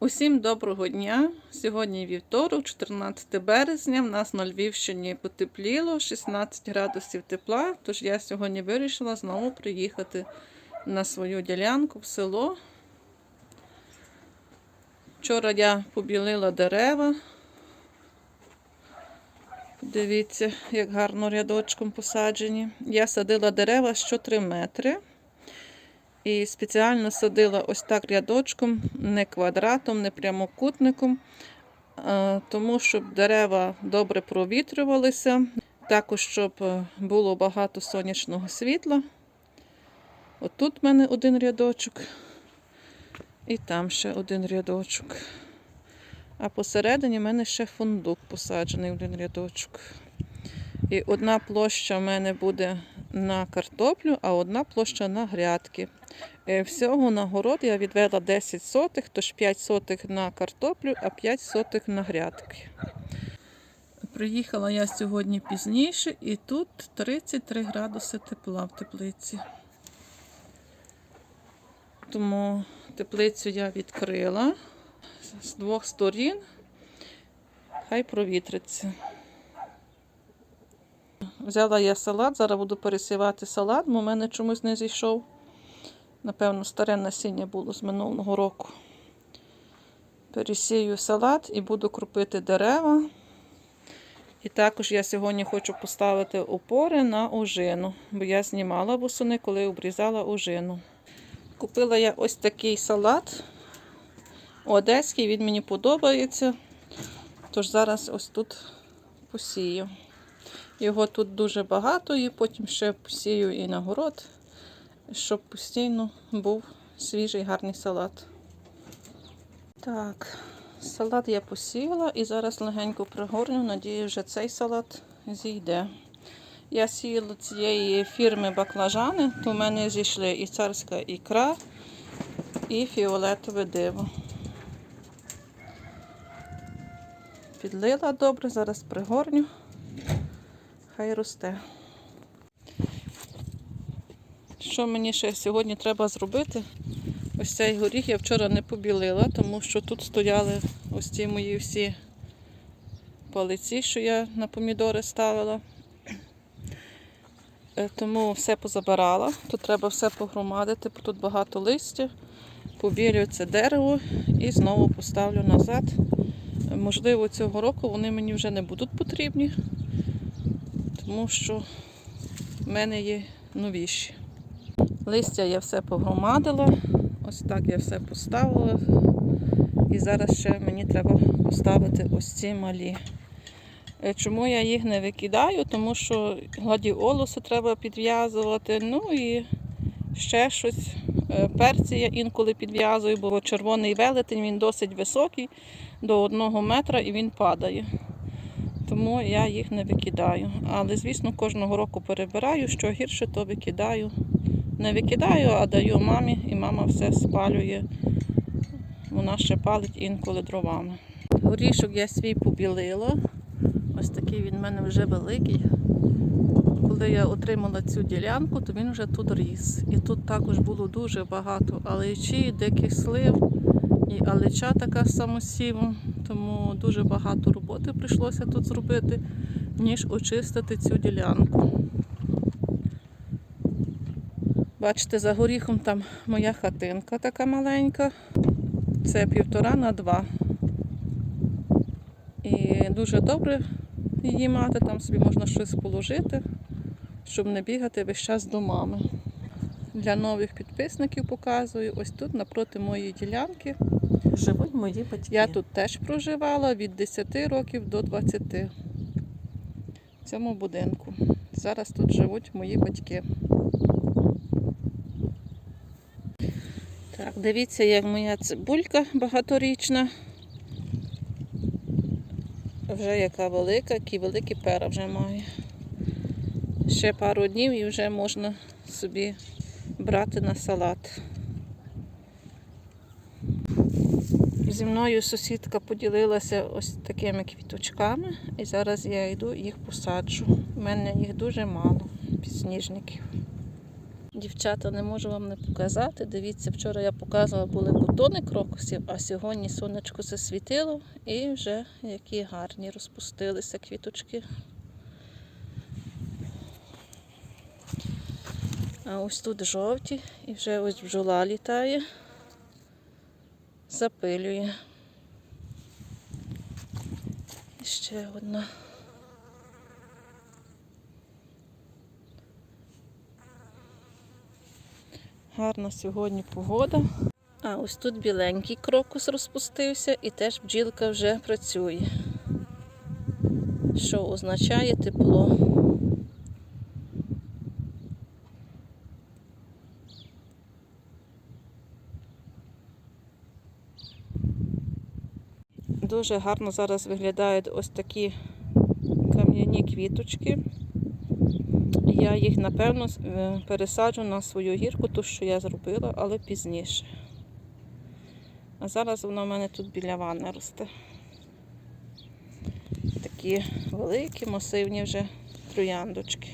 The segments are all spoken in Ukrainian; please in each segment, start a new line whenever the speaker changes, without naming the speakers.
Усім доброго дня! Сьогодні вівторок, 14 березня. В нас на Львівщині потепліло 16 градусів тепла. Тож я сьогодні вирішила знову приїхати на свою ділянку в село. Вчора я побілила дерева. Дивіться, як гарно рядочком посаджені. Я садила дерева що 3 метри. І спеціально садила ось так рядочком, не квадратом, не прямокутником, е, тому щоб дерева добре провітрювалися, також щоб е, було багато сонячного світла. Отут в мене один рядочок, і там ще один рядочок. А посередині в мене ще фундук посаджений в один рядочок. І одна площа в мене буде на картоплю, а одна площа на грядки. Е, Всього на город я відвела 10 сотих, тож 5 сотих на картоплю, а 5 сотих на грядки. Приїхала я сьогодні пізніше і тут 33 градуси тепла в теплиці. Тому теплицю я відкрила з двох сторін. Хай провітриться. Взяла я салат, зараз буду пересівати салат, бо в мене чомусь не зійшов. Напевно, старе насіння було з минулого року. Пересію салат і буду крупити дерева. І також я сьогодні хочу поставити опори на ожину, бо я знімала восени, коли обрізала ожину. Купила я ось такий салат одеський, він мені подобається. Тож зараз ось тут посію. Його тут дуже багато, і потім ще посію і на щоб постійно був свіжий гарний салат. Так, салат я посіяла і зараз легенько пригорню. Надію, вже цей салат зійде. Я сіяла цієї фірми баклажани, то в мене зійшли і царська ікра, і фіолетове диво. Підлила добре, зараз пригорню хай росте. Що мені ще сьогодні треба зробити? Ось цей горіх я вчора не побілила, тому що тут стояли ось ці мої всі палиці, що я на помідори ставила. Е, Тому все позабирала. Тут треба все погромадити, бо тут багато листя. Побілю це дерево і знову поставлю назад. Можливо, цього року вони мені вже не будуть потрібні тому що в мене є новіші. Листя я все погромадила, ось так я все поставила. І зараз ще мені треба поставити ось ці малі. Е, Чому я їх не викидаю? Тому що гладіолуси треба підв'язувати. Ну і ще щось. Е, Перці я інколи підв'язую, бо червоний велетень він досить високий, до одного метра і він падає тому я їх не викидаю. Але, звісно, кожного року перебираю, що гірше, то викидаю. Не викидаю, а даю мамі, і мама все спалює. Вона ще палить інколи дровами. Горішок я свій побілила. Ось такий він в мене вже великий. Коли я отримала цю ділянку, то він вже тут ріс. І тут також було дуже багато алечі, диких слив і алеча така самосівом, тому дуже багато роботи прийшлося тут зробити, ніж очистити цю ділянку. Бачите, за горіхом там моя хатинка така маленька. Це півтора на два. І дуже добре її мати, там собі можна щось положити, щоб не бігати весь час до мами. Для нових підписників показую ось тут напроти моєї ділянки
живуть мої батьки.
я тут теж проживала від 10 років до 20 в цьому будинку. Зараз тут живуть мої батьки. Так, дивіться, як моя цибулька багаторічна. Вже яка велика, які великі пера вже має. Ще пару днів і вже можна собі брати на салат. Зі мною сусідка поділилася ось такими квіточками, і зараз я йду їх посаджу. У мене їх дуже мало, підсніжників. Дівчата, не можу вам не показати. Дивіться, вчора я показувала були бутони крокусів, а сьогодні сонечко засвітило і вже які гарні розпустилися квіточки. А ось тут жовті і вже ось бджола літає, запилює. І ще одна. Гарна сьогодні погода. А ось тут біленький крокус розпустився і теж бджілка вже працює. Що означає тепло. Дуже гарно зараз виглядають ось такі кам'яні квіточки. Я їх, напевно, е, пересаджу на свою гірку, ту, що я зробила, але пізніше. А зараз воно в мене тут біля ванни росте. Такі великі, масивні вже трояндочки.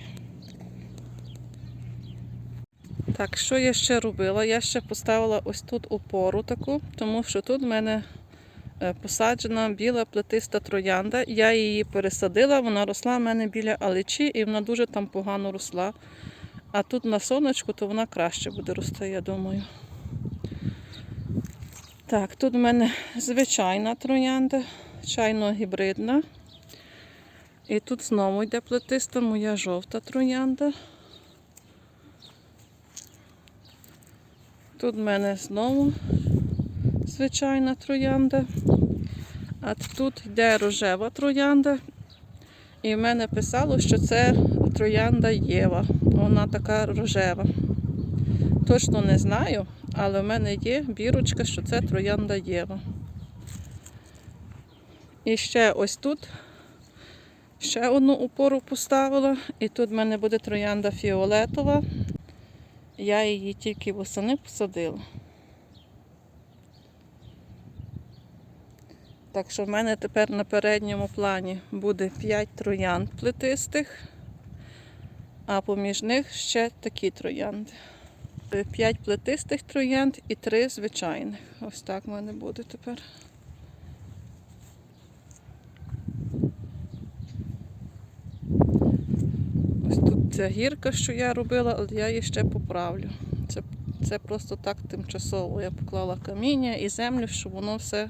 Так, що я ще робила? Я ще поставила ось тут опору таку, тому що тут в мене посаджена біла плетиста троянда. Я її пересадила, вона росла в мене біля алечі і вона дуже там погано росла. А тут на сонечку, то вона краще буде рости, я думаю. Так, тут в мене звичайна троянда, чайно-гібридна. І тут знову йде плетиста моя жовта троянда. Тут в мене знову звичайна троянда. А тут йде рожева троянда. І в мене писало, що це троянда Єва. Вона така рожева. Точно не знаю, але в мене є бірочка, що це троянда Єва. І ще ось тут ще одну опору поставила. І тут в мене буде троянда фіолетова. Я її тільки восени посадила. Так що в мене тепер на передньому плані буде 5 троянд плетистих, а поміж них ще такі троянди. 5 плетистих троянд і 3 звичайних. Ось так в мене буде тепер. Ось тут ця гірка, що я робила, але я її ще поправлю. Це, це просто так тимчасово. Я поклала каміння і землю, щоб воно все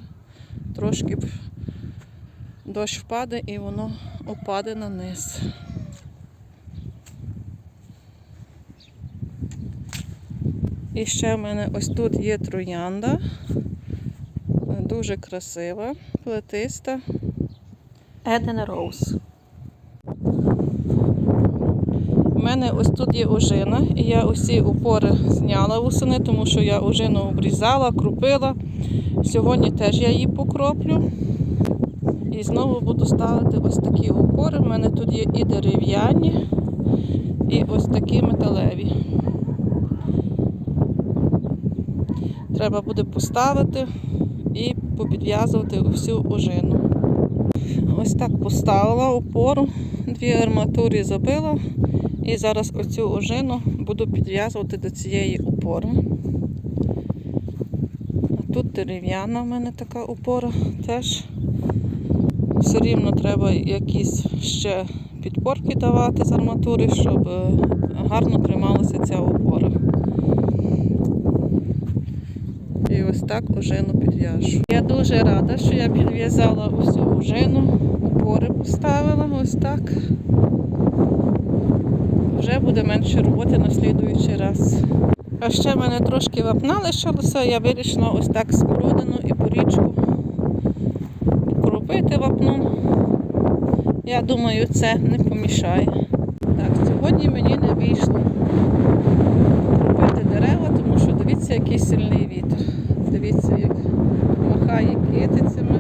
трошки б дощ впаде і воно опаде на низ. І ще в мене ось тут є троянда. Дуже красива, плетиста.
Еден Роуз.
У мене ось тут є ожина, і я усі опори зняла восени, тому що я ожину обрізала, крупила. Сьогодні теж я її покроплю. І знову буду ставити ось такі опори. У мене тут є і дерев'яні, і ось такі металеві. Треба буде поставити і попідв'язувати всю ожину. Ось так поставила опору, дві арматури забила. І зараз оцю ожину буду підв'язувати до цієї опори. Тут дерев'яна в мене така опора теж. Все рівно треба якісь ще підпорки давати з арматури, щоб е, гарно трималася ця опора. І ось так ожину підв'яжу. Я дуже рада, що я підв'язала усю ожину, опори поставила ось так вже буде менше роботи на слідуючий раз. А ще в мене трошки вапна лишилося, я вирішила ось так скородину і порічку покропити вапном. Я думаю, це не помішає. Так, сьогодні мені не вийшло кропити дерева, тому що дивіться, який сильний вітер. Дивіться, як махає китицями.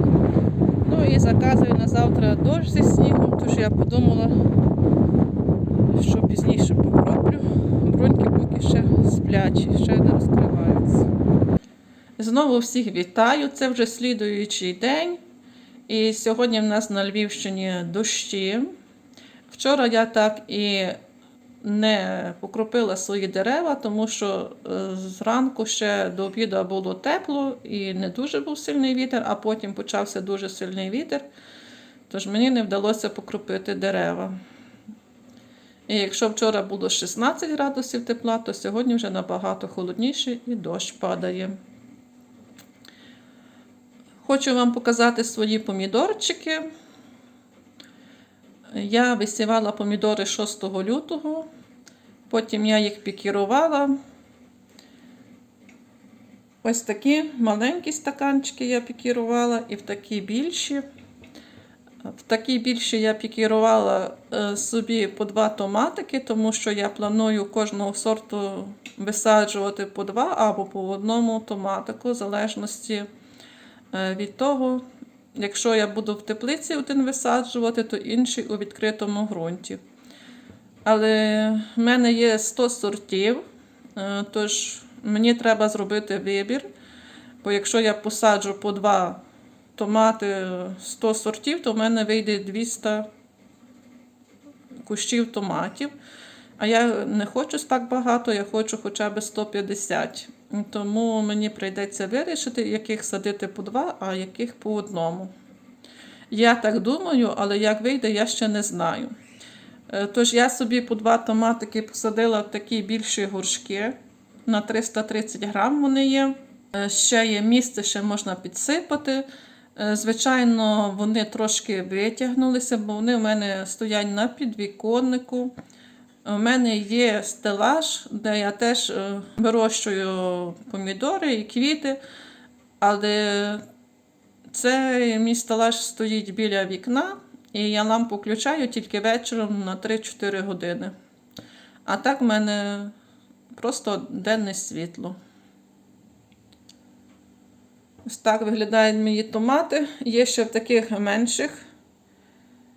Ну і заказую на завтра дощ зі снігом, тож я подумала, що пізніше покроплю. Бруньки поки ще сплячі, ще не розкриваються. Знову всіх вітаю. Це вже слідуючий день. І сьогодні в нас на Львівщині дощі. Вчора я так і не покропила свої дерева, тому що е, зранку ще до обіду було тепло і не дуже був сильний вітер, а потім почався дуже сильний вітер. Тож мені не вдалося покропити дерева. І якщо вчора було 16 градусів тепла, то сьогодні вже набагато холодніше і дощ падає. Хочу вам показати свої помідорчики. Я висівала помідори 6 лютого, потім я їх пікірувала. Ось такі маленькі стаканчики я пікірувала і в такі більші. В такі більші я пікірувала е, собі по два томатики, тому що я планую кожного сорту висаджувати по два або по одному томатику, в залежності е, від того, якщо я буду в теплиці один висаджувати, то інший у відкритому ґрунті. Але в мене є 100 сортів, е, тож мені треба зробити вибір. Бо якщо я посаджу по два томати 100 сортів, то в мене вийде 200 кущів томатів. А я не хочу так багато, я хочу хоча б 150. Тому мені прийдеться вирішити, яких садити по два, а яких по одному. Я так думаю, але як вийде, я ще не знаю. Е, Тож я собі по два томатики посадила в такі більші горшки. На 330 грам вони є. Е, Ще є місце, ще можна підсипати. Е, Звичайно, вони трошки витягнулися, бо вони в мене стоять на підвіконнику. У мене є стелаж, де я теж е, вирощую помідори і квіти, але цей мій стелаж стоїть біля вікна, і я лампу включаю тільки вечором на 3-4 години. А так в мене просто денне світло. Ось так виглядають мої томати. Є ще в таких менших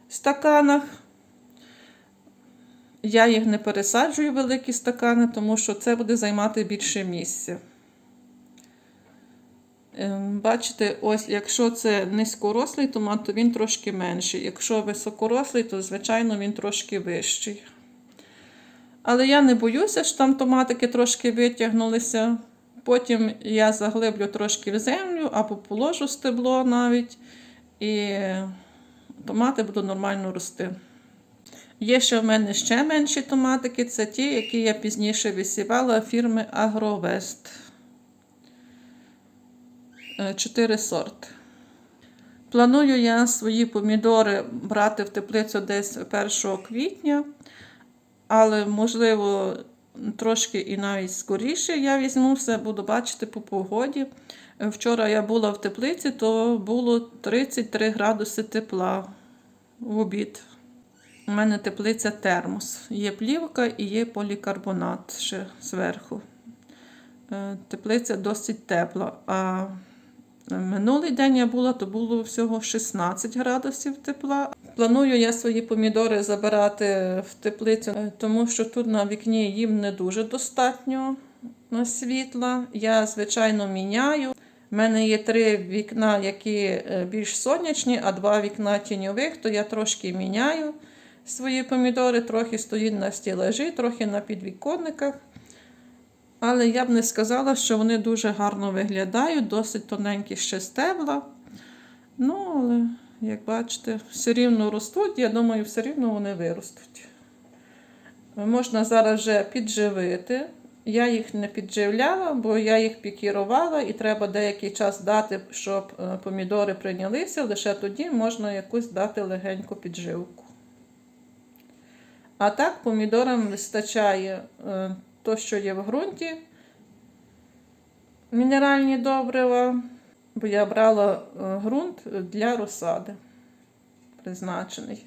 стаканах. Я їх не пересаджую в великі стакани, тому що це буде займати більше місця. Ем, Бачите, ось якщо це низькорослий томат, то він трошки менший. Якщо високорослий, то, звичайно, він трошки вищий. Але я не боюся, що там томатики трошки витягнулися. Потім я заглиблю трошки в землю або положу стебло навіть, і томати будуть нормально рости. Є ще в мене ще менші томатики, це ті, які я пізніше висівала фірми Агровест. Е, Чотири сорти. Планую я свої помідори брати в теплицю десь 1 квітня, але, можливо, трошки і навіть скоріше я візьму все, буду бачити по погоді. Вчора я була в теплиці, то було 33 градуси тепла в обід. У мене теплиця термос. Є плівка і є полікарбонат ще зверху. Е, Теплиця досить тепла. А минулий день я була, то було всього 16 градусів тепла. Планую я свої помідори забирати в теплицю, е, тому що тут на вікні їм не дуже достатньо е, світла. Я, звичайно, міняю. У мене є три вікна, які е, більш сонячні, а два вікна тіньових, то я трошки міняю свої помідори, трохи стоїть на стілажі, трохи на підвіконниках. Але я б не сказала, що вони дуже гарно виглядають, досить тоненькі ще стебла. Ну, але, як бачите, все рівно ростуть. Я думаю, все рівно вони виростуть. Можна зараз вже підживити. Я їх не підживляла, бо я їх пікірувала і треба деякий час дати, щоб е, помідори прийнялися. Лише тоді можна якусь дати легеньку підживку. А так, помідорам вистачає е, то, що є в ґрунті, мінеральні добрива, бо я брала е, ґрунт для розсади призначений.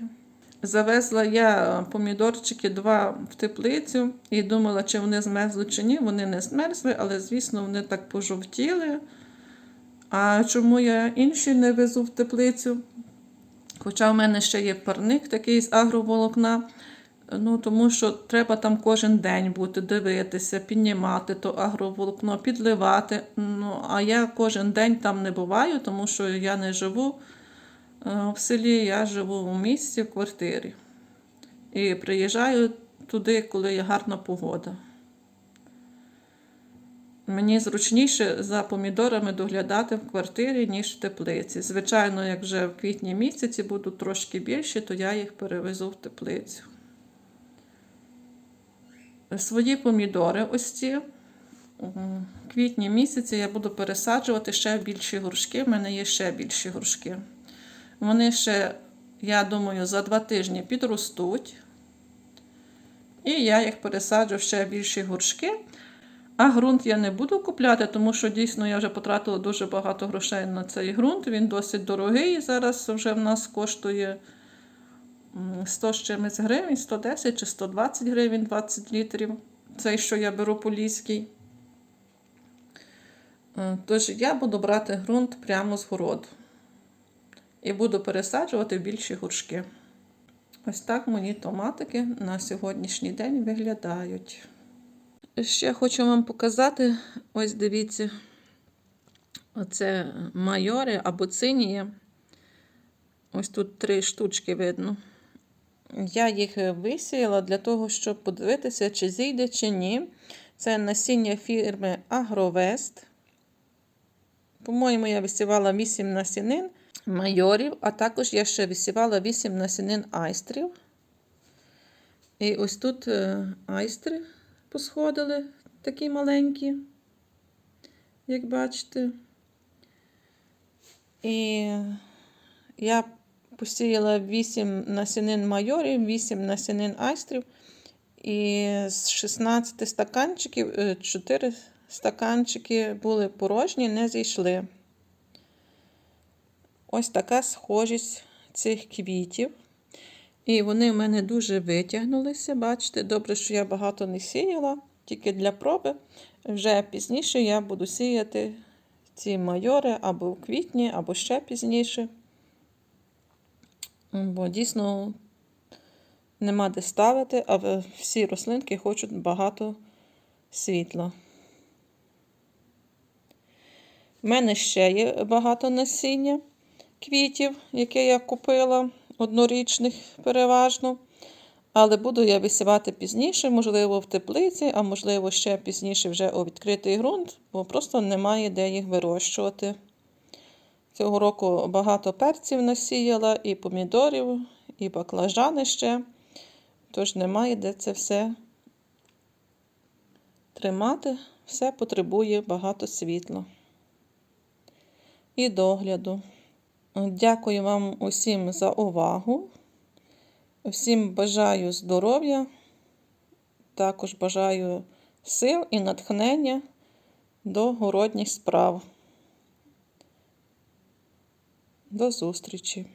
Завезла я помідорчики два в теплицю і думала, чи вони змерзли чи ні. Вони не змерзли, але, звісно, вони так пожовтіли. А чому я інші не везу в теплицю? Хоча в мене ще є парник такий з агроволокна. Ну, тому що треба там кожен день бути, дивитися, піднімати то агроволокно, підливати. Ну, а я кожен день там не буваю, тому що я не живу е, в селі, я живу у місті, в квартирі. І приїжджаю туди, коли є гарна погода. Мені зручніше за помідорами доглядати в квартирі, ніж в теплиці. Звичайно, як вже в квітні місяці будуть трошки більші, то я їх перевезу в теплицю. Свої помідори ось ці. В квітні місяці я буду пересаджувати ще більші горшки. В мене є ще більші горшки. Вони ще, я думаю, за два тижні підростуть. І я їх пересаджу ще більші горшки. А ґрунт я не буду купляти, тому що дійсно я вже потратила дуже багато грошей на цей ґрунт. Він досить дорогий. Зараз вже в нас коштує 100 з чимось гривень, 110 чи 120 гривень 20 літрів. Цей, що я беру поліський. Е, Тож я буду брати ґрунт прямо з городу. І буду пересаджувати в більші горшки. Ось так мої томатики на сьогоднішній день виглядають. Ще хочу вам показати, ось дивіться, оце майори або цинія. Ось тут три штучки видно. Я їх висіяла для того, щоб подивитися, чи зійде, чи ні. Це насіння фірми Агровест. По-моєму, я висівала 8 насінин майорів, а також я ще висівала 8 насінин айстрів. І ось тут е, айстри посходили, такі маленькі, як бачите. І я посіяла 8 насінин майорів, 8 насінин айстрів. І з 16 стаканчиків 4 стаканчики були порожні, не зійшли. Ось така схожість цих квітів. І вони в мене дуже витягнулися. Бачите, добре, що я багато не сіяла, тільки для проби. Вже пізніше я буду сіяти ці майори або в квітні, або ще пізніше. Бо дійсно нема де ставити, а всі рослинки хочуть багато світла. У мене ще є багато насіння квітів, яке я купила, однорічних переважно. Але буду я висівати пізніше, можливо, в теплиці, а можливо, ще пізніше вже у відкритий ґрунт, бо просто немає де їх вирощувати. Цього року багато перців насіяла, і помідорів, і баклажани ще. Тож немає де це все тримати. Все потребує багато світла і догляду. Дякую вам усім за увагу. Всім бажаю здоров'я, також бажаю сил і натхнення до городніх справ. До зустрічі!